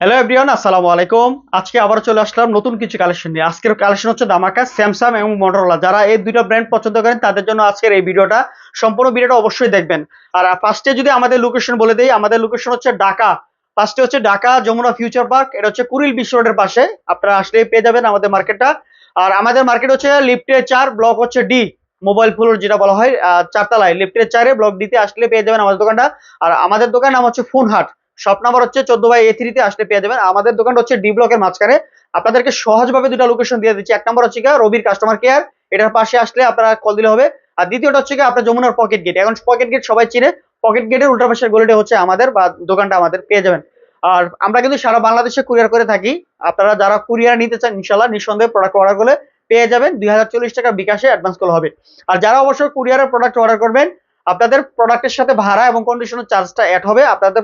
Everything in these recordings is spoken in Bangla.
হ্যালো এভরিওয়ান আসসালামু আলাইকুম। আজকে আবার চলে আসলাম নতুন কিছু কালেকশন নিয়ে। আজকের কালেকশন হচ্ছে দামাকা স্যামসাং এবং মোটরোলা যারা এই দুইটা ব্র্যান্ড পছন্দ করেন, তাদের জন্য আজকের এই ভিডিওটা। সম্পূর্ণ ভিডিওটা অবশ্যই দেখবেন। আর ফার্স্টে যদি আমাদের লোকেশন বলে দেই, আমাদের লোকেশন হচ্ছে ঢাকা ফার্স্টে হচ্ছে ঢাকা যমুনা ফিউচার পার্ক এটা হচ্ছে কুড়িল বিশ্ব রোডের পাশে। আপনারা আসলে পেয়ে যাবেন আমাদের মার্কেটটা আর আমাদের মার্কেট হচ্ছে লিফটে চার ব্লক হচ্ছে ডি মোবাইল ফ্লোর যেটা বলা হয় চারতলায়। লিফটের চারে ব্লক ডিতে আসলে পেয়ে যাবেন আমাদের দোকানটা। আর আমাদের দোকান নাম হচ্ছে ফোন হাট শপ নাম্বার হচ্ছে চোদ্দ বাই এ থ্রিতে আসলে পেয়ে যাবেন। আমাদের দোকানটা হচ্ছে ডি ব্লকের মাঝখানে। আপনাদেরকে সহজভাবে দুটা লোকেশন দিয়ে দিচ্ছি। এক নম্বর হচ্ছে গিয়ে রবির কাস্টমার কেয়ার এটার পাশে আসলে আপনারা কল দিলে হবে। আর দ্বিতীয়টা হচ্ছে গিয়ে আপনার যমুনার পকেট গেট এখন পকেট গেট সবাই চিনে। পকেট গেটের উল্টা পাশের গলিটা হচ্ছে আমাদের বা দোকানটা আমাদের পেয়ে যাবেন। আর আমরা কিন্তু সারা বাংলাদেশে কুরিয়ার করে থাকি। আপনারা যারা কুরিয়ার নিতে চান ইনশাল্লাহ নিঃসন্দেহে প্রোডাক্ট অর্ডার করলে পেয়ে যাবেন। দুই হাজার চল্লিশ টাকা বিকাশে অ্যাডভান্স কল হবে। আর যারা অবশ্যই কুরিয়ারের প্রোডাক্ট অর্ডার করবেন আপনাদের প্রোডাক্টের সাথে ভাড়া এবং কন্ডিশনের চার্জটা অ্যাড হবে। আপনাদের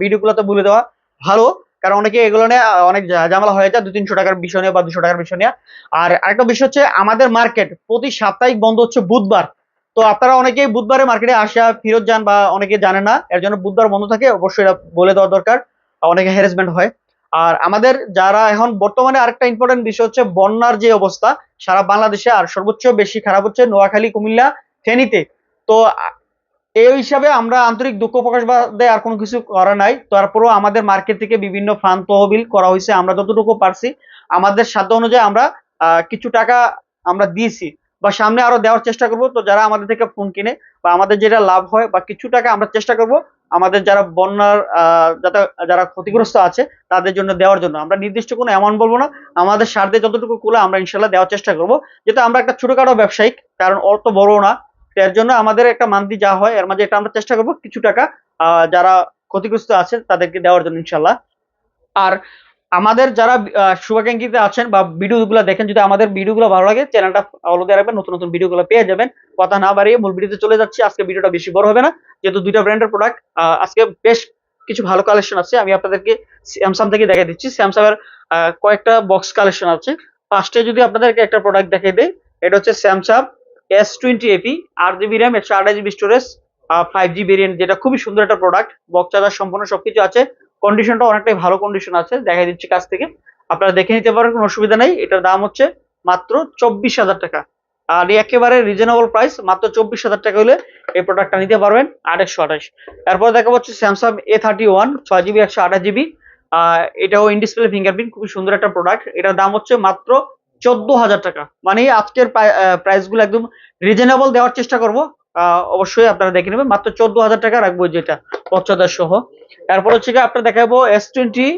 ভিডিওগুলোতে বলে দেওয়া ভালো। কারণ অনেকে এগুলো নিয়ে অনেক ঝামেলা হয়ে যায়। দু তিনশো টাকার বিষয় নিয়ে বা দুশো টাকার বিষয় নিয়ে। আর আরেকটা বিষয় হচ্ছে, আমাদের মার্কেট প্রতি সাপ্তাহিক বন্ধ হচ্ছে বুধবার। তো আপনারা অনেকেই বুধবারে মার্কেটে আসা, ফিরত যান বা অনেকে জানে না। এর জন্য বুধবার বন্ধ থাকে, অবশ্যই এটা বলে দেওয়া দরকার। অনেকে হ্যারাসমেন্ট হয়। আর আমাদের যারা এখন বর্তমানে আরেকটা ইম্পর্টেন্ট বিষয় হচ্ছে, বন্যার যে অবস্থা, সারা বাংলাদেশে আর সর্বোচ্চ বেশি খারাপ হচ্ছে নোয়াখালী, কুমিল্লা, ফেনীতে। তো এই হিসাবে আমরা আন্তরিক দুঃখ প্রকাশ বাদে আর কোনো কিছু করা নাই। তারপরেও আমাদের মার্কেট থেকে বিভিন্ন ফান্ড তহবিল করা হয়েছে আমরা যতটুকু পারছি। আমাদের সাধ্য অনুযায়ী আমরা কিছু টাকা আমরা দিয়েছি বা সামনে আরও দেওয়ার চেষ্টা করব। তো যারা আমাদের থেকে ফোন কিনে বা আমাদের যেটা লাভ হয় বা কিছু টাকা আমরা চেষ্টা করব আমাদের যারা বন্যার আহ, যারা ক্ষতিগ্রস্ত আছে তাদের জন্য দেওয়ার জন্য। আমরা নির্দিষ্ট কোনো অ্যামাউন্ট বলব না। আমাদের স্বার্থে যতটুকু কুলে আমরা ইনশাল্লাহ দেওয়ার চেষ্টা করব। যেহেতু আমরা একটা ছোটখাটো ব্যবসায়িক কারণ অত বড় না। এর জন্য আমাদের একটা মান্থলি যা হয়, এর মাঝে এটা আমরা চেষ্টা করব কিছু টাকা যারা ক্ষতিগ্রস্ত আছে তাদেরকে দেওয়ার জন্য ইনশাল্লাহ আর আমাদের যারা শুভাকাঙ্ক্ষিতে আছেন বা ভিডিওগুলো দেখেন, যদি আমাদের ভিডিওগুলো ভালো লাগে, চ্যানেলটা ফলো দিয়ে রাখবেন, নতুন নতুন ভিডিওগুলো পেয়ে যাবেন। কথা না বাড়িয়ে মূল ভিডিওতে চলে যাচ্ছি, আজকে ভিডিওটা বেশি বড় হবে না, যেহেতু দুইটা ব্র্যান্ডের প্রোডাক্ট আজকে বেশ কিছু ভালো কালেকশন আছে, আমি আপনাদেরকে স্যামসাং থেকে দেখাই দিচ্ছি। স্যামসাং এর কয়েকটা বক্স কালেকশন আছে। ফার্স্টে যদি আপনাদেরকে একটা প্রোডাক্ট দেখাই দেই, এটা হচ্ছে স্যামসাং এস টোয়েন্টি এপি আট জিবি র্যাম একশো আঠাশ GB storage five G variant যেটা খুবই সুন্দর একটা প্রোডাক্ট বক্স চার্জার সম্পূর্ণ সবকিছু আছে। কন্ডিশনটা অনেকটাই ভালো কন্ডিশন আছে, দেখাই দিচ্ছি কাছ থেকে। আপনারা দেখে নিতে পারেন কোনো অসুবিধা নেই। এটার দাম হচ্ছে মাত্র চব্বিশ হাজার টাকা। আর একেবারে রিজনেবল প্রাইস মাত্র চব্বিশ হাজার টাকা হলে এই প্রোডাক্টটা নিতে পারবেন আঠাশশো আঠাশ তারপর দেখা হচ্ছে স্যামসাং এ থার্টি ওয়ান ছয় জিবি একশো আঠাশ জিবি এটাও ইন ডিসপ্লে ফিঙ্গারপ্রিন্ট খুবই সুন্দর একটা প্রোডাক্ট এটার দাম হচ্ছে মাত্র চোদ্দ হাজার টাকা। মানে আজকের প্রাইসগুলো একদম রিজনেবল দেওয়ার চেষ্টা করব। অবশ্যই আপনারা দেখে নেবেন। মাত্র চোদ্দ হাজার টাকা রাখব যেটা পঞ্চাশ সহ। তারপর হচ্ছে আপনার দেখাবো S twenty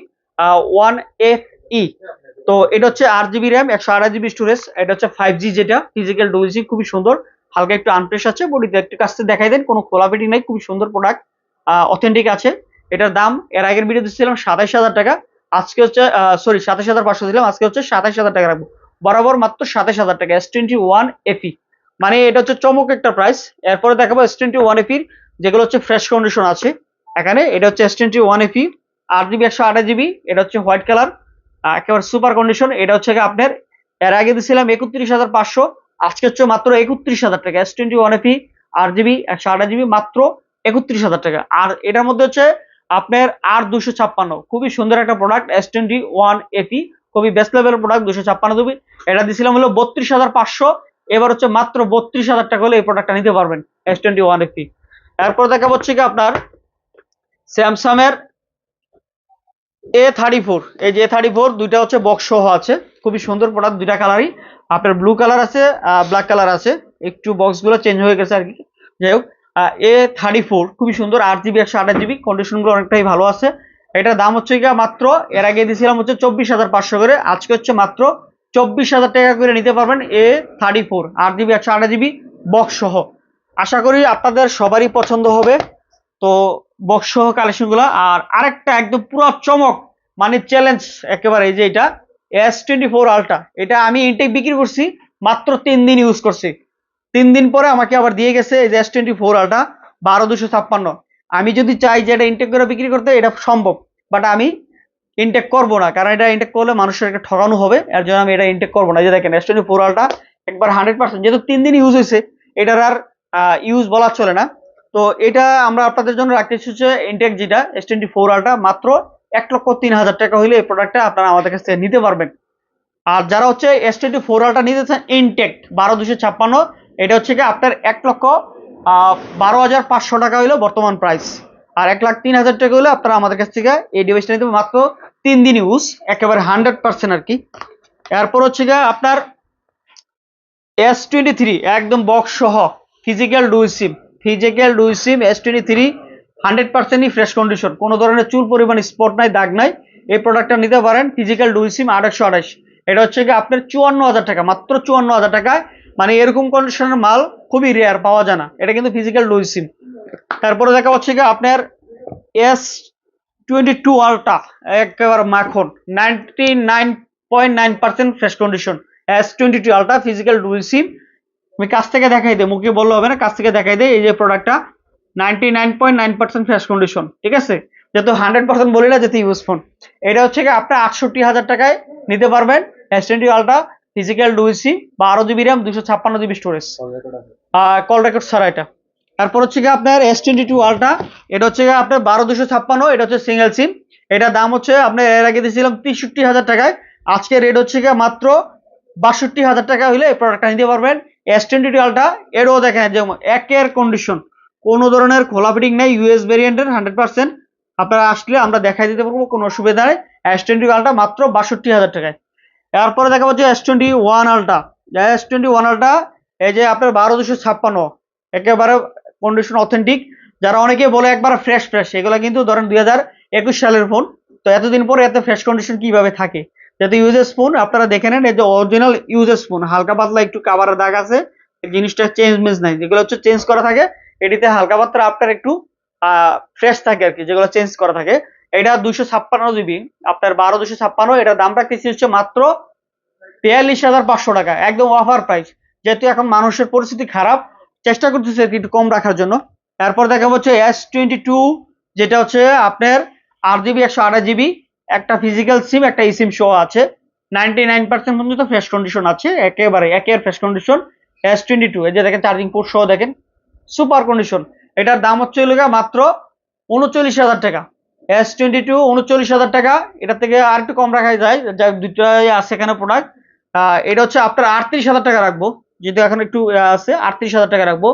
one F E তো এটা হচ্ছে আট জিবি র্যাম একশো আঠাশ জিবি স্টোরেজ এটা হচ্ছে ফাইভ জি যেটা ফিজিক্যাল ডুয়েল খুবই সুন্দর। হালকা একটু আনপ্রেস আছে, বডিতে একটু কাছ দেখাই দেন। কোনো খোলাপেটি নাই, খুবই সুন্দর প্রোডাক্ট অথেন্টিক আছে। এটার দাম, এর আগের ভিডিও দিচ্ছিলাম সাতাইশ হাজার টাকা। আজকে হচ্ছে সরি সাতাশ হাজার পাঁচশো দিলাম। আজকে হচ্ছে সাতাশ হাজার টাকা রাখব। বরাবর মাত্র সাতাশ হাজার টাকা এস টোয়েন্টি ওয়ান এফি মানে এটা হচ্ছে চমক একটা প্রাইস এরপরে দেখাবো এস টোয়েন্টি ওয়ান এফির যেগুলো হচ্ছে ফ্রেশ কন্ডিশন আছে। এখানে এটা হচ্ছে এস টোয়েন্টি ওয়ান এফি আট জিবি একশো আঠাশ জিবি এটা হচ্ছে হোয়াইট কালার একেবারে সুপার কন্ডিশন এটা হচ্ছে আপনার, এর আগে দিয়েছিলাম একত্রিশ হাজার পাঁচশো, আজকে হচ্ছে মাত্র একত্রিশ হাজার টাকা। এস টোয়েন্টি ওয়ান এফি আট জিবি একশো আঠাশ জিবি মাত্র একত্রিশ হাজার টাকা। আর এটার মধ্যে হচ্ছে আপনার আর দুশো ছাপ্পান্ন। খুবই সুন্দর একটা product S twenty one AP খুবই বেস্ট লেভেল প্রোডাক্ট দুশো ছাপ্পান্ন জিবি এটা দিয়েছিলাম হলো বত্রিশ হাজার পাঁচশো। এবার হচ্ছে মাত্র বত্রিশ হাজার টাকা হলে এই প্রোডাক্টটা নিতে পারবেন এস টোয়েন্টি ওয়ান এপি তারপর দেখা হচ্ছে কি আপনার স্যামসাং এর এ থার্টি ফোর এই যে এ থার্টি ফোর দুইটা হচ্ছে বক্স সহ আছে। খুবই সুন্দর প্রোডাক্ট দুইটা কালারই আপনার ব্লু কালার আছে ব্ল্যাক কালার আছে। একটু বক্সগুলো চেঞ্জ হয়ে গেছে আর কি। যাই হোক এ থার্টি ফোর খুবই সুন্দর, আট জিবি একশো আঠাশ জিবি কন্ডিশনগুলো অনেকটাই ভালো আছে। এটার দাম হচ্ছে গিয়ে মাত্র এর আগে দিয়েছিলাম হচ্ছে চব্বিশ হাজার পাঁচশো করে, আজকে হচ্ছে মাত্র চব্বিশ হাজার টাকা করে নিতে পারবেন এ থার্টি ফোর আট জিবি একশো আঠাশ জিবি বক্স সহ। আশা করি আপনাদের সবারই পছন্দ হবে। তো বক্স সহ কালেকশনগুলো আর আরেকটা একদম পুরো চমক মানে চ্যালেঞ্জ একেবারে এই যে এটা এস টোয়েন্টি ফোর আলট্রা এটা আমি ইনটেক বিক্রি করছি, মাত্র তিন দিন ইউজ করছি। তিন দিন পরে আমাকে আবার দিয়ে গেছে এই যে এস টোয়েন্টি ফোর আলট্রা বারো দুশো ছাপ্পান্ন। আমি যদি চাই যে এটা ইনটেক করে বিক্রি করতে, এটা সম্ভব। বাট আমি ইনটেক করব না, কারণ এটা ইনটেক করলে মানুষের একটা ঠকানো হবে, এর জন্য আমি এটা ইনটেক করব না। যে দেখেন এস টোয়েন্টি ফোর একবার হান্ড্রেড পার্সেন্ট যেহেতু তিন দিন ইউজ হয়েছে, এটার আর ইউজ বলা চলে না। তো এটা আমরা আপনাদের জন্য রাখতে হচ্ছে ইনটেক যেটা এস টোয়েন্টি ফোর আলট্রা মাত্র এক লক্ষ তিন হাজার টাকা হইলে এই প্রোডাক্টটা আপনারা আমাদের কাছ থেকে নিতে পারবেন। আর যারা হচ্ছে এস টোয়েন্টি ফোর আলটা নিতে চান ইনটেক বারো দুশো ছাপ্পান্ন, এটা হচ্ছে কি আপনার এক লক্ষ বারো হাজার পাঁচশো টাকা হইল বর্তমান প্রাইস আর এক লাখ তিন হাজার টাকা হলে আপনারা আমাদের কাছ থেকে এই ডিভাইসটা নিতে মাত্র তিন দিন ইউজ একেবারে হান্ড্রেড পার্সেন্ট আর কি এরপর হচ্ছে গিয়ে আপনার এস টোয়েন্টি থ্রি একদম বক্স সহ physical dual sim physical dual sim S twenty three hundred পার্সেন্টই ফ্রেশ কন্ডিশন কোনো ধরনের চুল পরিমাণ স্পট নাই, দাগ নাই। এই প্রোডাক্টটা নিতে পারেন ফিজিক্যাল ডুই সিম আড়াইশো আড়াইশ। এটা হচ্ছে কি আপনার চুয়ান্ন হাজার টাকা, মাত্র চুয়ান্ন হাজার টাকায় মানে এরকম কন্ডিশনের মাল খুবই রেয়ার পাওয়া যায় না। এটা কিন্তু ফিজিক্যাল ডুই সিম তারপরে দেখা হচ্ছে কি আপনার এস টোয়েন্টি টু আলটা একেবারে মাখন ninety nine point nine percent fresh condition S twenty two ultra physical dual sim আমি কাছ থেকে দেখাই দিই, মুখে বললে হবে না, কাছ থেকে দেখাই দিই, এই যে প্রোডাক্টটা ninety nine point nine percent fresh condition ঠিক আছে? যেহেতু হান্ড্রেড পার্সেন্ট বলি না, যেহেতু ইউজ ফোন এটা হচ্ছে কি আপনার আটষট্টি হাজার টাকায় নিতে পারবেন S twenty ultra physical dual sim বারো জিবি র্যাম দুশো ছাপ্পান্ন জিবি স্টোরেজ কল রেকর্ড ছাড়া এটা। তারপর হচ্ছে গিয়ে আপনার এস টোয়েন্টি টু আলটা এটা হচ্ছে গিয়ে আপনার বারো দুশো ছাপ্পান্ন এটা হচ্ছে সিঙ্গেল সিম এটার দাম হচ্ছে আপনার এর আগে দিয়েছিলাম তেষট্টি হাজার টাকায়। আজকে রেট হচ্ছে গিয়ে মাত্র বাষট্টি হাজার টাকা হলে এই প্রোডাক্টটা নিতে পারবেন। এস টোয়েন্টি টু আলটা এরও দেখেন যেমন একের কন্ডিশন কোনো ধরনের খোলা ফিটিং নেই ইউএস ভেরিয়েন্টের হান্ড্রেড পার্সেন্ট আপনারা আসলে আমরা দেখাই দিতে পারব কোনো অসুবিধা নেই। এস টোয়েন্টি আলটা মাত্র বাষট্টি হাজার টাকায়। এরপরে দেখা পাচ্ছি S twenty one ultra S twenty one ultra এই যে আপনার বারো দুশো ছাপ্পান্ন, একেবারে কন্ডিশন অথেন্টিক যারা অনেকে বলে একবার ফ্রেশ ফ্রেশ এগুলো কিন্তু ধরেন দুই একুশ সালের ফোন তো এতদিন পরে এত ফ্রেশ কন্ডিশন কীভাবে থাকে? যাতে ইউজেস ফোন আপনারা দেখে নেন, এই যে অরিজিনাল ইউজেস ফোন হালকা পাতলা একটু কাভারের দাগ আছে জিনিসটা চেঞ্জ মেঞ্জ নাই। যেগুলো হচ্ছে চেঞ্জ করা থাকে, এটিতে হালকা পাতলা আপনার একটু ফ্রেশ থাকে আর কি, যেগুলো চেঞ্জ করা থাকে। এটা দুশো ছাপ্পান্ন জিবি আপনার বারো দুশো ছাপ্পান্ন, এটার দাম রাখতেছি হচ্ছে মাত্র তেয়াল্লিশ হাজার পাঁচশো টাকা, একদম অফার প্রাইস যেহেতু এখন মানুষের পরিস্থিতি খারাপ, চেষ্টা করতেছে একটু কম রাখার জন্য। তারপর দেখা হচ্ছে এস টোয়েন্টি টু যেটা হচ্ছে আপনার আট জিবি একশো আঠাশ জিবি একটা ফিজিক্যাল সিম একটা ই সিম শো আছে। নাইনটি নাইন পার্সেন্ট পর্যন্ত ফ্রেশ কন্ডিশন আছে, একেবারে, একের fresh condition S twenty two এই যে দেখেন চার্জিং পোর্ট সহ দেখেন সুপার কন্ডিশন এটার দাম হচ্ছে মাত্র উনচল্লিশ হাজার টাকা। এস টোয়েন্টি টু উনচল্লিশ হাজার টাকা। এটা থেকে আর একটু কম রাখা যায়। যা দুটাই আছে এখানে প্রোডাক্ট এটা হচ্ছে আপনার আটত্রিশ হাজার টাকা রাখব। যেহেতু এখন একটু আছে, আটত্রিশ হাজার টাকা রাখব।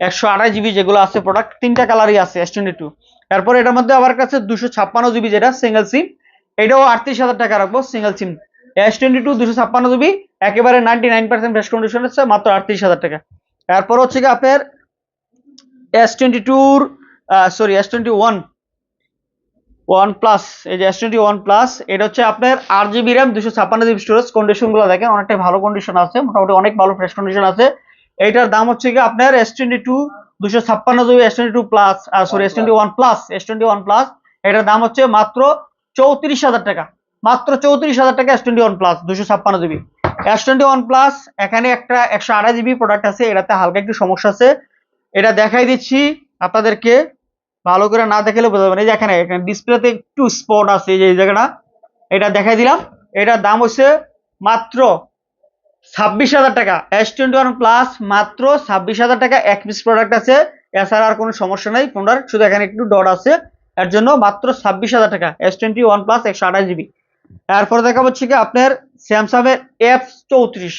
একশো আড়াই জিবি যেগুলো আছে প্রোডাক্ট তিনটা কালারই আছে এস টোয়েন্টি টু তারপর এটার মধ্যে আমার কাছে দুশো ছাপ্পান্ন জিবি যেটা সিঙ্গেল সিম এটাও আটত্রিশ হাজার টাকা রাখব single sim S twenty two দুশো ছাপ্পান্ন জিবি একেবারে ninety nine percent fresh condition আছে মাত্র আটত্রিশ হাজার টাকা। তারপর হচ্ছে কি আপনার এস টোয়েন্টি টুর sorry S twenty one one plus এই যে এস টোয়েন্টি ওয়ান প্লাস এটা হচ্ছে আপনার আট জিবি র্যাম দুশো ছাপ্পান্ন জিবি স্টোরেজ কন্ডিশনগুলো দেখেন অনেকটাই ভালো কন্ডিশন আছে মোটামুটি অনেক ভালো ফ্রেশ কন্ডিশন আছে। এইটার দাম হচ্ছে কি আপনার এস টোয়েন্টি টু দুশো ছাপ্পান্ন GB S twenty two plus sorry S twenty one plus S twenty one plus এটার দাম হচ্ছে মাত্র চৌত্রিশ হাজার টাকা মাত্র চৌত্রিশ হাজার টাকা এস টোয়েন্টি ওয়ান প্লাস দুশো ছাপ্পান্ন GB S twenty one plus এখানে একটা একশো আড়াই জিবি প্রোডাক্ট আছে এটাতে হালকা একটু সমস্যা আছে। এটা দেখাই দিচ্ছি আপনাদেরকে। ভালো করে না দেখালে বোঝা যাবে না। এই যে এখানে এখানে ডিসপ্লেতে একটু স্পট আছে এই যে, এই জায়গাটা। এটা দেখাই দিলাম। এটার দাম হচ্ছে মাত্র ছাব্বিশ হাজার টাকা। এস টোয়েন্টি ওয়ান প্লাস মাত্র ছাব্বিশ হাজার টাকা। এক পিস প্রোডাক্ট আছে। এছাড়া আর কোনো সমস্যা নেই। ফোনটার শুধু এখানে একটু ডট আছে। এর জন্য মাত্র ছাব্বিশ হাজার টাকা। এস টোয়েন্টি ওয়ান প্লাস একশো আঠাশ জিবি এরপর দেখা হচ্ছে কি আপনার স্যামসাংয়ের এফ চৌত্রিশ।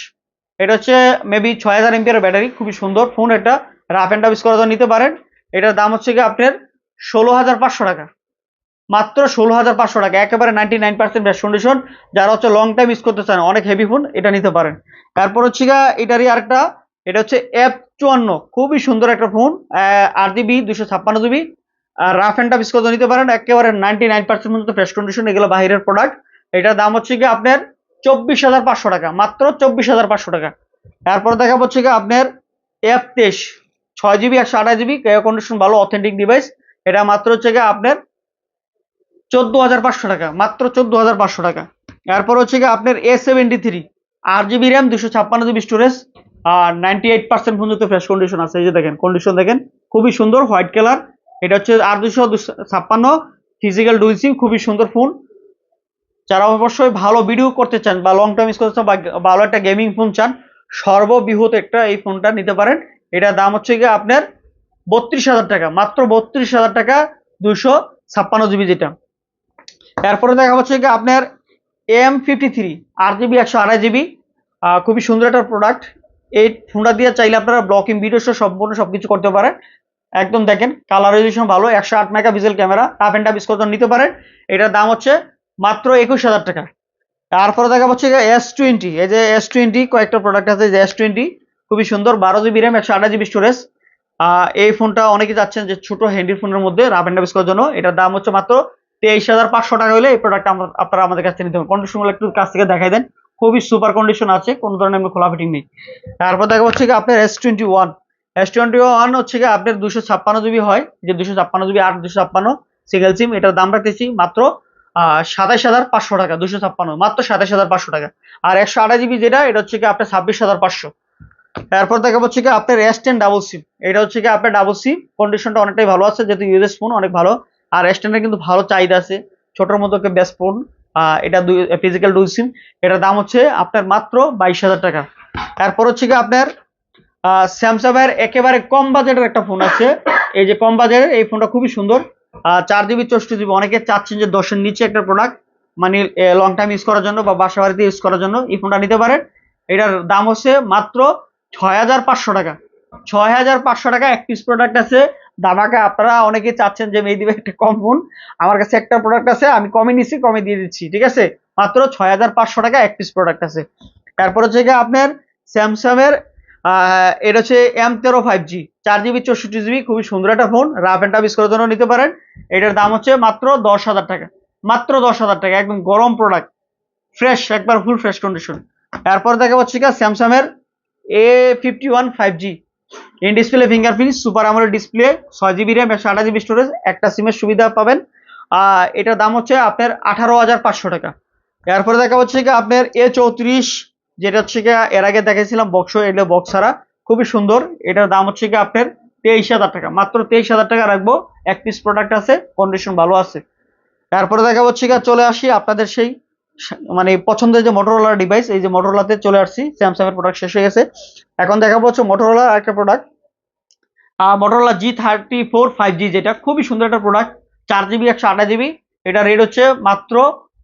এটা হচ্ছে মেবি ছয় হাজার এমপিআর ব্যাটারি খুবই সুন্দর ফোন এটা। রাফ অ্যান্ড করার জন্য নিতে পারেন। এটার দাম হচ্ছে কি আপনার ষোলো হাজার পাঁচশো টাকা। মাত্র ষোলো হাজার পাঁচশো টাকা। একেবারে ninety nine percent best condition যারা হচ্ছে লং টাইম ইউজ করতে চান, অনেক হেভি ফোন এটা নিতে পারেন। তারপর হচ্ছে গা এটারই আরেকটা, এটা হচ্ছে এফ চুয়ান্ন। খুবই সুন্দর একটা ফোন আট জিবি দুশো ছাপ্পান্ন জিবি আর রাফ অ্যান্ড টাফ ইউজ নিতে পারেন। একেবারে নাইনটি নাইন পার্সেন্ট পর্যন্ত ফ্রেশ কন্ডিশন এগুলো বাইরের প্রোডাক্ট এটার দাম হচ্ছে গিয়ে আপনার চব্বিশ হাজার পাঁচশো টাকা। মাত্র চব্বিশ হাজার পাঁচশো টাকা। তারপর দেখা হচ্ছে গিয়ে আপনার এফ তেইশ। ছয় জিবি একশো আঠাশ জিবি কন্ডিশন ভালো অথেন্টিক ডিভাইস এটা মাত্র হচ্ছে গিয়ে আপনার চোদ্দ হাজার পাঁচশো টাকা, মাত্র চোদ্দ হাজার পাঁচশো টাকা। এরপর হচ্ছে গিয়ে আপনার এ সেভেন্টি থ্রি আট জিবি র্যাম দুশো ছাপ্পান্ন জিবি স্টোরেজ আর নাইনটি এইট পার্সেন্ট পর্যন্ত ফ্রেশ কন্ডিশন আছে। এই যে দেখেন কন্ডিশন দেখেন, খুবই সুন্দর হোয়াইট কালার এটা হচ্ছে আর দুশো ছাপ্পান্ন ফিজিক্যাল ডুইল সিম খুবই সুন্দর ফোন যারা অবশ্যই ভালো ভিডিও করতে চান বা লং টাইম ইউজ করতে চান বা ভালো একটা গেমিং ফোন চান, সর্ববৃহৎ একটা এই ফোনটা নিতে পারেন। এটার দাম হচ্ছে গিয়ে আপনার বত্রিশ হাজার টাকা, মাত্র বত্রিশ হাজার টাকা দুশো ছাপ্পান্ন জিবি যেটা। এরপরে দেখা হচ্ছে কি আপনার এম ফিফটি থ্রি, আট জিবি, একশো আড়াই জিবি। খুবই সুন্দর একটা প্রোডাক্ট এই ফোনটা দিয়ে চাইলে আপনারা ব্লকিং ভিডিও সহ সম্পূর্ণ সবকিছু করতে পারেন। একদম দেখেন কালারাইজেশন ভালো, একশো আট mega pixel camera tough and tough score নিতে পারেন। এটার দাম হচ্ছে মাত্র একুশ হাজার টাকা। তারপরে দেখা হচ্ছে এস টোয়েন্টি, এই যে এস টোয়েন্টি কয়েকটা প্রোডাক্ট আছে যে এস টোয়েন্টি। খুবই সুন্দর, বারো জিবি র্যাম একশো আঠাশ জিবি স্টোরেজ এই ফোনটা অনেকে যাচ্ছেন যে ছোট হ্যান্ডি ফোনের মধ্যে রাফ অ্যান্ড করার জন্য। এটার দাম হচ্ছে মাত্র তেইশ হাজার পাঁচশো টাকা হলে এই প্রোডাক্ট আপনারা আমাদের কাছ নিতে পারেন কন্ডিশনগুলো একটু কাছ থেকে দেখাই দেন। খুবই সুপার কন্ডিশন আছে, কোনো ধরনের আমি খোলা ফিটিং নেই। তারপর দেখা হচ্ছে কি আপনার S twenty one S twenty one হচ্ছে কি আপনার দুশো ছাপ্পান্ন জিবি হয়। যে দুশো ছাপ্পান্ন জিবি আট দুশো ছাপ্পান্ন সিঙ্গেল সিম এটার দাম রাখতেছি মাত্র সাতাইশ হাজার পাঁচশো টাকা, দুশো ছাপ্পান্ন, মাত্র সাতাইশ হাজার পাঁচশো টাকা। আর একশো আঠাশ জিবি যেটা, এটা হচ্ছে কি আপনার ছাব্বিশ হাজার পাঁচশো। তারপর দেখা হচ্ছে কি আপনার এস টেন ডাবল সিম এটা হচ্ছে কি আপনার ডাবল সিম কন্ডিশনটা অনেকটাই ভালো আছে, যেহেতু ইউএস ফোন অনেক ভালো। আর এস টেনের কিন্তু ভালো চাহিদা আছে, ছোটোর মতো বেস্ট ফোন এটা দুই ফিজিক্যাল ডুল সিম এটার দাম হচ্ছে আপনার মাত্র বাইশ হাজার টাকা। তারপর হচ্ছে কি আপনার স্যামসাংয়ের একেবারে কম বাজেটের একটা ফোন আছে। এই যে কম বাজেটের, এই ফোনটা খুবই সুন্দর। চার জিবি চৌষট্টি জিবি অনেকে চাচ্ছেন যে দশের নিচে একটা প্রোডাক্ট মানে লং টাইম ইউজ করার জন্য বা বাসা বাড়িতে ইউজ করার জন্য এই ফোনটা নিতে পারেন। এটার দাম হচ্ছে মাত্র ছয় হাজার পাঁচশো টাকা। ছয় হাজার পাঁচশো টাকা এক পিস প্রোডাক্ট আছে। দামাকে, আপনারা অনেকেই চাচ্ছেন যে মেয়ে দিবে একটা কম ফোন আমার কাছে একটা প্রোডাক্ট আছে, আমি কমে নিচ্ছি কমে দিয়ে দিচ্ছি, ঠিক আছে? মাত্র ছয় হাজার পাঁচশো টাকা এক পিস প্রোডাক্ট আছে। তারপর হচ্ছে গিয়ে আপনার স্যামসাং এর এটা হচ্ছে এম তেরো ফাইভ জি চার জিবি, চৌষট্টি জিবি, খুবই সুন্দর একটা phone rough and tough use করার জন্য নিতে পারেন। এটার দাম হচ্ছে মাত্র দশ হাজার টাকা, মাত্র দশ হাজার টাকা, একদম গরম প্রোডাক্ট ফ্রেশ একবার ফুল ফ্রেশ কন্ডিশন এরপর দেখা হচ্ছে কি স্যামসাং এর A fifty one five G in display fingerprint super আমলের ডিসপ্লে ছয় জিবি র্যাম একশো আঠাশ জিবি স্টোরেজ একটা সিমের সুবিধা পাবেন। এটার দাম হচ্ছে আপনার আঠারো হাজার পাঁচশো টাকা। এরপরে দেখা হচ্ছে কি আপনার এ চৌত্রিশ, যেটা হচ্ছে কি এর আগে দেখেছিলাম বক্স এটা বক্স ছাড়া। খুবই সুন্দর। এটার দাম হচ্ছে কি আপনার তেইশ হাজার টাকা। মাত্র তেইশ হাজার টাকা রাখব। এক পিস প্রোডাক্ট আছে কন্ডিশন ভালো আছে। তারপরে দেখা হচ্ছে কি, চলে আসি আপনাদের সেই মানে পছন্দের যে মোটরোলার ডিভাইস এই যে মোটরোলাতে চলে আসছি স্যামসাং এর প্রোডাক্ট শেষ হয়ে গেছে। এখন দেখাবো হচ্ছে মোটরোলার একটা product Motorola G thirty four five G যেটা, খুবই সুন্দর একটা প্রোডাক্ট চার জিবি একশো আঠাশ জিবি এটা রেট হচ্ছে মাত্র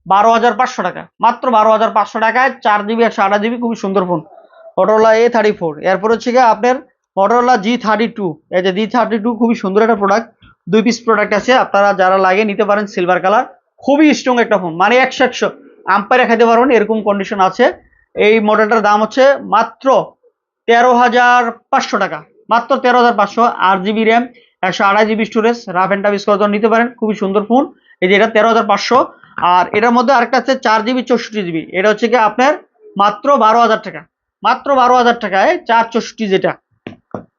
বারো হাজার পাঁচশো টাকা। মাত্র বারো হাজার পাঁচশো টাকায় চার জিবি একশো আঠাশ জিবি খুবই সুন্দর phone Motorola A thirty four এরপর হচ্ছে গিয়ে আপনার মোটরোলা জি থার্টি টু এই যে জি থার্টি টু খুবই সুন্দর একটা প্রোডাক্ট দুই পিস প্রোডাক্ট আছে। আপনারা যারা লাগে নিতে পারেন সিলভার কালার খুবই স্ট্রং একটা ফোন মানে একশো একশো আম্পায়ারে খাইতে পারবেন এরকম কন্ডিশন আছে। এই মডেলটার দাম হচ্ছে মাত্র তেরো হাজার পাঁচশো টাকা। মাত্র তেরো হাজার পাঁচশো, আট জিবি র্যাম একশো আড়াই GB storage rough and tough use নিতে পারেন, খুবই সুন্দর ফোন এই যে এটা তেরো হাজার পাঁচশো, আর এটার মধ্যে আরেকটা আছে চার জিবি, চৌষট্টি জিবি। এটা হচ্ছে কি আপনার মাত্র বারো হাজার টাকা। মাত্র বারো হাজার টাকায় চার চৌষট্টি যেটা।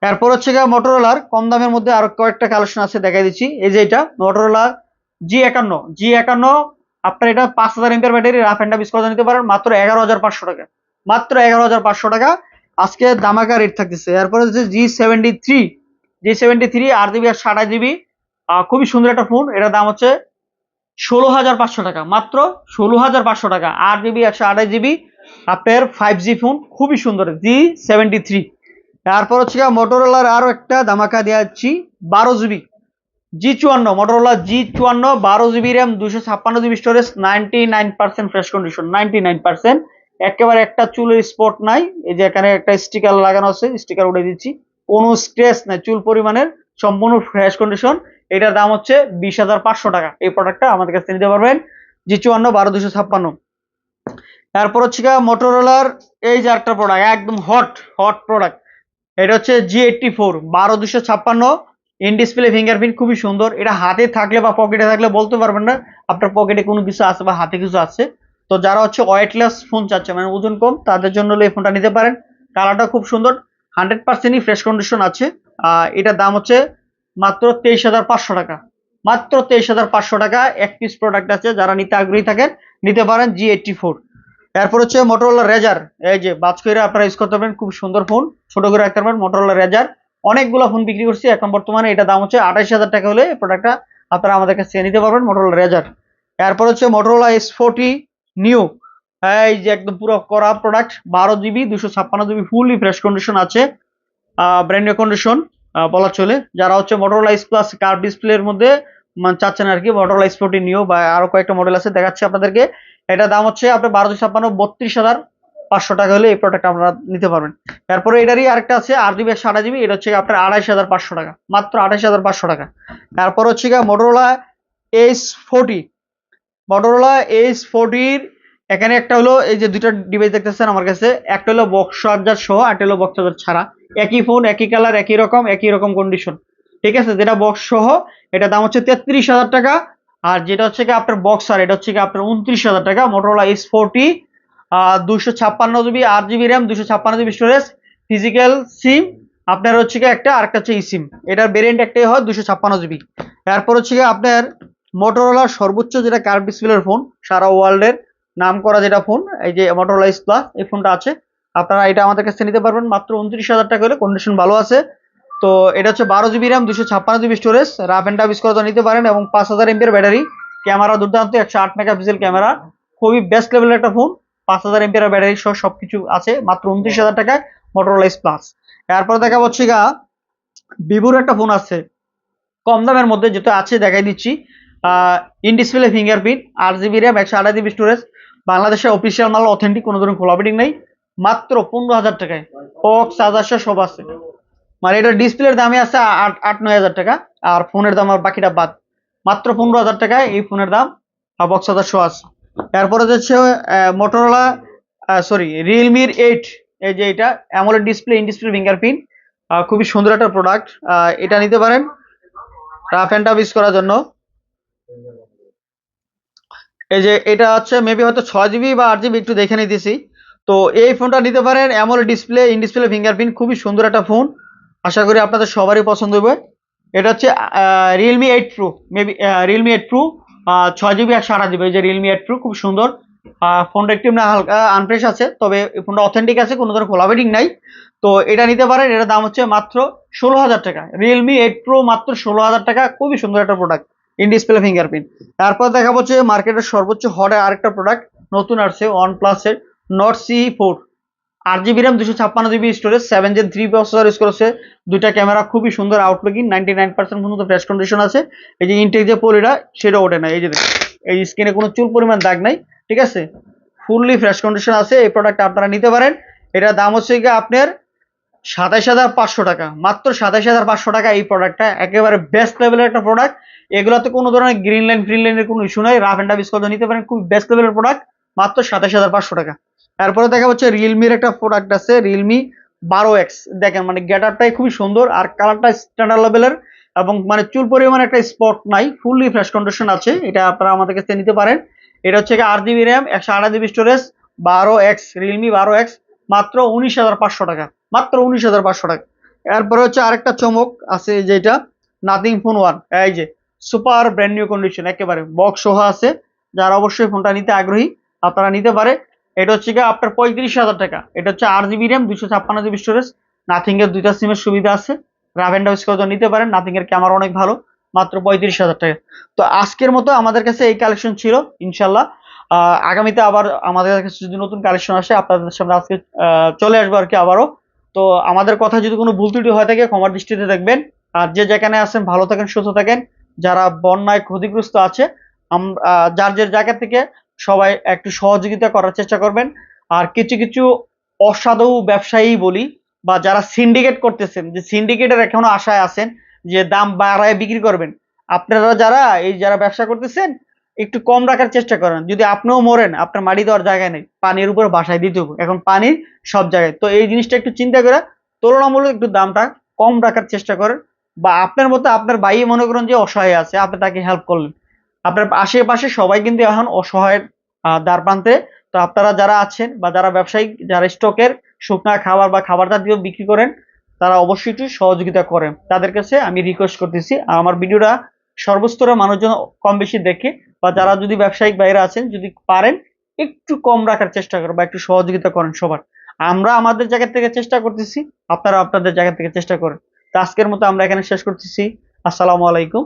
এরপর হচ্ছে গিয়ে মোটরোলার কম দামের মধ্যে আরও কয়েকটা কালেকশন আছে, দেখাই দিচ্ছি। এই যে এটা মোটরোলা জি একান্ন। জি একান্ন আপনার এটা পাঁচ হাজার ampere battery rough and use করে নিতে পারেন, মাত্র এগারো হাজার পাঁচশো টাকা। মাত্র এগারো হাজার পাঁচশো টাকা। আজকে দামাকা রেট থাকতেছে। এরপরে হচ্ছে G seventy three G seventy three আট জিবি আর ষাট জিবি খুবই সুন্দর একটা ফোন এটার দাম হচ্ছে ষোলো হাজার পাঁচশো টাকা। মাত্র ষোলো হাজার পাঁচশো টাকা। আট জিবি একশো আঠাশ জিবি আপনার ফাইভ জি ফোন খুবই সুন্দর। জি সেভেন্টি থ্রি তারপর হচ্ছে মোটোরোলার আরও একটা দামাকা দেওয়া যাচ্ছি বারো জিবি জি চুয়ান্ন মোটরোলা জি চুয়ান্ন, বারো জিবি র্যাম দুশো ছাপ্পান্ন GB storage ninety nine percent fresh condition ninety nine percent একেবারে একটা চুলের স্পট নাই, এই যে এখানে একটা স্টিকার লাগানো আছে স্টিকার উঠে দিচ্ছি। কোনো স্ক্রেচ নাই, চুল পরিমাণের সম্পূর্ণ ফ্রেশ কন্ডিশন এটার দাম হচ্ছে বিশ হাজার পাঁচশো টাকা। এই প্রোডাক্টটা আমাদের কাছে নিতে পারবেন জি চুয়ান্ন, বারো দুশো ছাপ্পান্ন। তারপর হচ্ছে মোটরোলার এই যে একটা প্রোডাক্ট একদম হট হট প্রোডাক্ট এটা হচ্ছে জি এইটটি ফোর বারো দুশো ছাপ্পান্ন। ইন ডিসপ্লে ফিঙ্গারপ্রিন্ট খুবই সুন্দর। এটা হাতে থাকলে বা পকেটে থাকলে বলতে পারবেন না। আপনার পকেটে কোনো কিছু আছে বা হাতে কিছু আছে। তো যারা হচ্ছে ওয়েটলেস ফোন চাচ্ছে মানে ওজন কম, তাদের জন্য এই ফোনটা নিতে পারেন। কালারটা খুব সুন্দর। হান্ড্রেড পার্সেন্টই ফ্রেশ কন্ডিশন আছে। এটার দাম হচ্ছে মাত্র তেইশ হাজার পাঁচশো টাকা। মাত্র তেইশ হাজার পাঁচশো টাকা এক পিস প্রোডাক্ট আছে। যারা নিতে আগ্রহী থাকেন, নিতে পারেন জি এইটটি ফোর এরপর হচ্ছে মোটরোলা রেজার এই যে, বাজ আপনারা ইউজ করতে পারেন খুব সুন্দর ফোন ছোট করে রাখতে পারেন মোটরোলা রেজার অনেকগুলো ফোন বিক্রি করছি, এখন বর্তমানে এটা দাম হচ্ছে আঠাইশ হাজার টাকা হলে প্রোডাক্টটা আপনারা আমাদের কাছে নিতে পারবেন মোটরোলা রেজার এরপর হচ্ছে মোটরোলা এস ফোর্টি নিউ এই যে একদম পুরো করা প্রোডাক্ট বারো জিবি দুশো ছাপ্পান্ন জিবি ফুললি ফ্রেশ কন্ডিশন আছে। ব্র্যান্ড কন্ডিশন বলা চলে। যারা হচ্ছে মোটরোলা এস প্লাস কার ডিসপ্লের মধ্যে চাচ্ছেন আর কি মটোরোলা স্পোর্টি নিউ বা আরও কয়েকটা মডেল আছে, দেখাচ্ছি আপনাদেরকে। এটা দাম হচ্ছে আপনার বারোশো ছাপ্পান্ন, বত্রিশ হাজার। পাঁচশো টাকা হলে এই প্রোডাক্ট আপনারা নিতে পারবেন। তারপরে এটারই আরেকটা আছে আট জিবি একশো আঠাশ জিবি এটা হচ্ছে আপনার আড়াইশ হাজার পাঁচশো টাকা, মাত্র আড়াইশ হাজার পাঁচশো টাকা। তারপর হচ্ছে গিয়ে Motorola H forty Motorola H ফোর্টির এখানে একটা হলো এই যে দুইটা ডিভাইস দেখতেছেন আমার কাছে, একটা হলো বক্স চার্জার সহ একটা হলো বক্স চার্জার ছাড়া। একই ফোন একই কালার একই রকম একই রকম কন্ডিশন ঠিক আছে? যেটা বক্স সহ, এটা দাম হচ্ছে তেত্রিশ হাজার টাকা, আর যেটা হচ্ছে কি আপনার বক্সার এটা হচ্ছে কি আপনার উনত্রিশ হাজার টাকা মোটরোলা এস ফোরটি দুশো ছাপ্পান্ন জিবি আট জিবি র্যাম দুশো ছাপ্পান্ন জিবি স্টোরেজ ফিজিক্যাল সিম আপনার হচ্ছে কি একটা আর একটা হচ্ছে ই সিম এটার ভেরিয়েন্ট একটাই হয় দুশো ছাপ্পান্ন জিবি তারপর হচ্ছে কি আপনার মোটরোলার সর্বোচ্চ যেটা কার্ভ ডিসপ্লের ফোন সারা ওয়ার্ল্ডের নাম করা যেটা ফোন এই যে মোটরোলা এস প্লাস এই ফোনটা আছে। আপনারা এটা আমাদের কাছে নিতে পারবেন। মাত্র উনত্রিশ হাজার টাকা হলে কন্ডিশন ভালো আছে। তো এটা হচ্ছে বারো জিবি র্যাম দুশো ছাপ্পান্ন GB storage rough and tough use করে নিতে পারেন এবং পাঁচ হাজার এমপির ব্যাটারি, ক্যামেরা দুর্দান্ত, একশো আট মেগাপিক্সেল ক্যামেরা, খুবই বেস্ট লেভেলের একটা ফোন পাঁচ হাজার এমপির ব্যাটারি সহ সবকিছু আছে, মাত্র উনত্রিশ হাজার টাকায় মোটরোলা এস প্লাস এরপর দেখা হচ্ছে গা ভিভোর একটা ফোন আছে, কম দামের মধ্যে যেটা আছে দেখাই দিচ্ছি। ইন ডিসপ্লে ফিঙ্গারপ্রিন্ট আট জিবি র্যাম একশো আঠাশ জিবি স্টোরেজ বাংলাদেশের অফিসিয়াল মাল অথেন্টিক কোনো ধরনের খোলা বিডিং নেই। মাত্র পনেরো হাজার টাকায়। বক্স চার্জার সব আছে। মানে এটা ডিসপ্লের দামে আছে আট আট, নয় হাজার টাকা, আর ফোনের দাম আর বাকিটা বাদ। মাত্র পনেরো হাজার টাকায় এই ফোনের দাম, আর বক্স চার্জার শো আছে। এরপরে হচ্ছে মোটরোলা সরি রিয়েলমির এইট এই যে এটা AMOLED display in display fingerprint খুবই সুন্দর একটা প্রোডাক্ট এটা নিতে পারেন রাফ অ্যান্ড টাফ ইউজ করার জন্য। এই যে এটা হচ্ছে মেবি হয়তো ছয় জিবি বা আট জিবি একটু দেখে নিতেছি। তো এই ফোনটা নিতে পারেন AMOLED display in display fingerprint খুবই সুন্দর একটা ফোন। আশা করি আপনাদের সবারই পছন্দ হবে এটা হচ্ছে Realme eight pro maybe Realme eight pro ছয় জিবি একশো আঠাশ জিবি যে রিয়েলমি এইট প্রো খুব সুন্দর। ফোনটা একটু না হালকা আনফ্রেশ আছে, তবে ফোনটা অথেন্টিক আছে, কোনো ধরনের খোলা বেডিং নাই। তো এটা নিতে পারেন, এটার দাম হচ্ছে মাত্র ষোলো হাজার টাকা। রিয়েলমি এইট প্রো মাত্র ষোলো হাজার টাকা, খুবই সুন্দর একটা প্রোডাক্ট ইন ডিসপ্লে ফিঙ্গারপ্রিন্ট তারপর দেখা হচ্ছে মার্কেটের সর্বোচ্চ হটে আরেকটা প্রোডাক্ট নতুন আসছে ওয়ান প্লাসের নট সি ফোর আট জিবি র্যাম দুশো ছাপ্পান্ন GB storage seven gen three processor use করেছে। দুইটা ক্যামেরা খুবই সুন্দর আউটলুকিং নাইনটি নাইন পার্সেন্ট পর্যন্ত ফ্রেশ কন্ডিশন আছে। এই যে ইনটেক যে পলিটা সেটা ওঠে না। এই যে এই স্ক্রিনে কোনো চুল পরিমাণ দাগ নাই, ঠিক আছে? ফুললি ফ্রেশ কন্ডিশন আছে, এই প্রোডাক্ট আপনারা নিতে পারেন। এটার দাম হচ্ছে কি আপনার সাতাইশ হাজার পাঁচশো টাকা। মাত্র সাতাইশ হাজার পাঁচশো টাকা এই প্রোডাক্টটা একেবারে বেস্ট লেভেলের একটা প্রোডাক্ট এগুলোতে কোনো ধরনের গ্রিন লাইন ফ্রিন লাইনের কোনো ইস্যু নাই। রাফ অ্যান্ড ইউজ করে নিতে পারেন। খুব বেস্ট লেভেলের প্রোডাক্ট মাত্র সাতাইশ হাজার পাঁচশো টাকা। তারপরে দেখা হচ্ছে রিয়েলমির একটা প্রোডাক্ট আছে রিয়েলমি বারো এক্স দেখেন মানে গেটারটাই খুবই সুন্দর আর কালারটা স্ট্যান্ডার্ড লেভেলের এবং মানে চুল পরিমাণ একটা স্পট নাই ফুললি ফ্রেশ কন্ডিশন আছে, এটা আপনারা আমাদের কাছে নিতে পারেন। এটা হচ্ছে আট জিবি র্যাম একশো আঠাশ জিবি স্টোরেজ বারো এক্স রিয়েলমি বারো এক্স মাত্র উনিশ হাজার পাঁচশো টাকা, মাত্র উনিশ হাজার পাঁচশো টাকা। এরপরে হচ্ছে আরেকটা চমক আছে যেটা নাথিং ফোন ওয়ান এই যে সুপার ব্র্যান্ড নিউ কন্ডিশন একেবারে বক্স সহ আছে। যারা অবশ্যই ফোনটা নিতে আগ্রহী, আপনারা নিতে পারে। এটা হচ্ছে গিয়ে আপনার পঁয়ত্রিশ হাজার টাকা। এটা হচ্ছে আট জিবি র্যাম দুশো ছাপ্পান্ন জিবি স্টোরেজ নাথিং এর দুইটা সিমের সুবিধা আছে। রাভেন্ডা ইউজ করে নিতে পারেন নাথিং এর ক্যামেরা অনেক ভালো, মাত্র পঁয়ত্রিশ হাজার টাকা। তো আজকের মতো আমাদের কাছে এই কালেকশন ছিল ইনশাল্লাহ আগামীতে আবার আমাদের কাছে যদি নতুন কালেকশন আসে, আপনাদের সামনে আজকে চলে আসব আর কি আবারও। তো আমাদের কথা যদি কোনো ভুল ত্রুটি হয়ে থাকে, ক্ষমার দৃষ্টিতে দেখবেন। আর যে যেখানে আছেন, ভালো থাকেন, সুস্থ থাকেন। যারা বন্যায় ক্ষতিগ্রস্ত আছে যার যার জায়গা থেকে সবাই একটু সহযোগিতা করার চেষ্টা করবেন। আর কিছু কিছু অসাধু ব্যবসায়ী বলি, বা যারা সিন্ডিকেট করতেছেন, যে সিন্ডিকেটের এখনও আশায় আছেন যে দাম বাড়ায় বিক্রি করবেন, আপনারা যারা, এই যারা ব্যবসা করতেছেন, একটু কম রাখার চেষ্টা করেন। যদি আপনিও মরেন, আপনার মাটি দেওয়ার জায়গায় নেই, পানির উপর বাসায় দিতে হবে। এখন পানির সব জায়গায়। তো এই জিনিসটা একটু চিন্তা করে, তুলনামূলক একটু দামটা কম রাখার চেষ্টা করেন, বা আপনার মতো আপনার ভাই মনে করেন যে অসহায় আছে, আপনি তাকে হেল্প করলেন। আপনার আশেপাশে সবাই কিন্তু এখন অসহায়ের দ্বার প্রান্তে তো আপনারা যারা আছেন বা যারা ব্যবসায়িক যারা স্টকের শুকনা খাবার বা খাবার জাতীয় বিক্রি করেন, তারা অবশ্যই একটু সহযোগিতা করেন। তাদের কাছে আমি রিকোয়েস্ট করতেছি, আমার ভিডিওটা সর্বস্তরের মানুষজন কম বেশি দেখে বা যারা যদি ব্যবসায়িক বাইরে আছেন, যদি পারেন, একটু কম রাখার চেষ্টা করেন বা একটু সহযোগিতা করেন সবার। আমরা আমাদের জায়গা থেকে চেষ্টা করতেছি আপনারা আপনাদের জায়গা থেকে চেষ্টা করেন। তো আজকের মতো আমরা এখানে শেষ করতেছি। আসসালামু আলাইকুম।